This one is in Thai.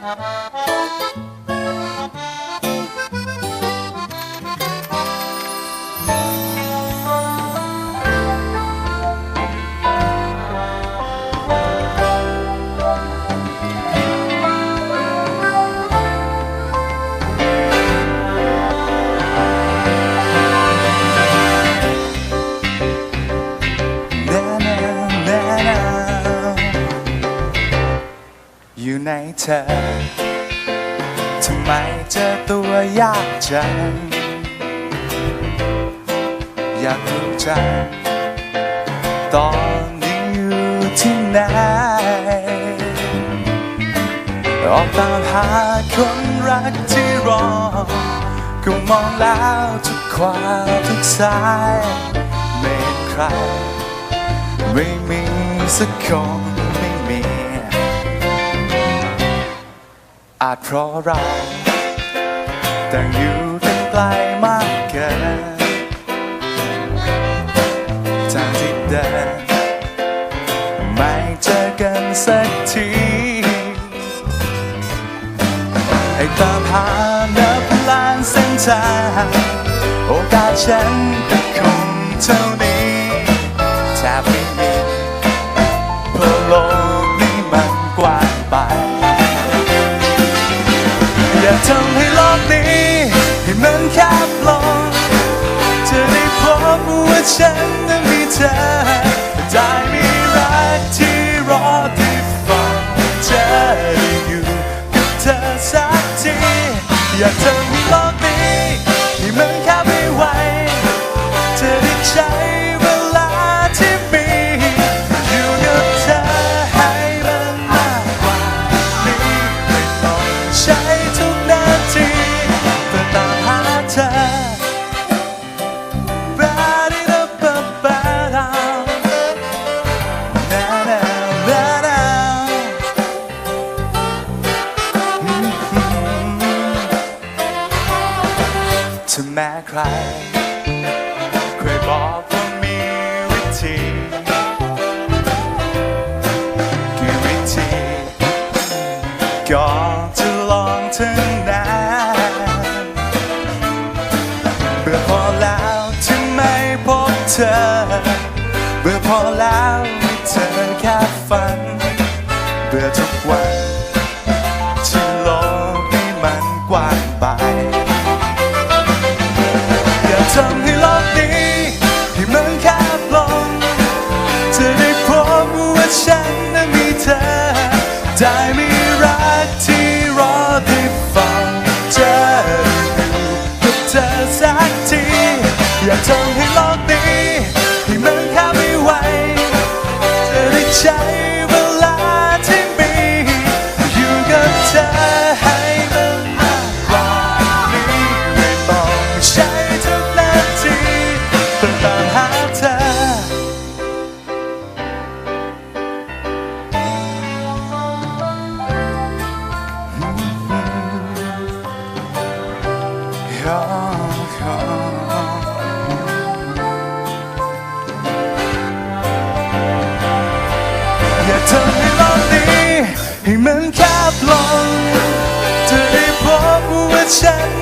Ha ha ha! นเธอ ทำไมเจอตัวยากจัง อยากรู้จัง ตอนนี้อยู่ที่ไหน ออกตามหาคนรักที่รอ ก็มองแล้วทุกขวามทุกซ้ายไม่เห็นใคร ไม่มีสักคนไม่มี อาจเพราะเราแต่งอยู่กันไกลมากเกินทางที่เดินไม่เจอกันสักทีให้ตามหานับล้านเส้นทางโอกาสฉันก็คงเท่านี้แทบไม่มีเพราะลก ทำให้โลกนี้ ให้มันแคบลงจะได้พบว่าฉันนั้นมีเธอได้มีรักที่รอที่ฝันจะได้อยู่กับเธอสักทีอยากทำให้โลกนี้ให้มันแคบไม่ไหวจะได้ใช้เวลาที่มีอยู่กับเธอให้มันมากกว่านี้ไม่ต้องใช้ ถึงแม้ใคร เคยบอกว่ามีวิธีกี่วิธีก็จะลองถึงนั้นเบื่อพอแล้วที่ไม่พบเธอ เบื่อพอแล้วเธอแค่ฝัน เบื่อทุกวัน ใช้เวลาที่มีอยู่กับเธอให้มันมากกว่านี้ไม่ต้องใช้ทุกนาทีเพื่อตามหาเธออ นี้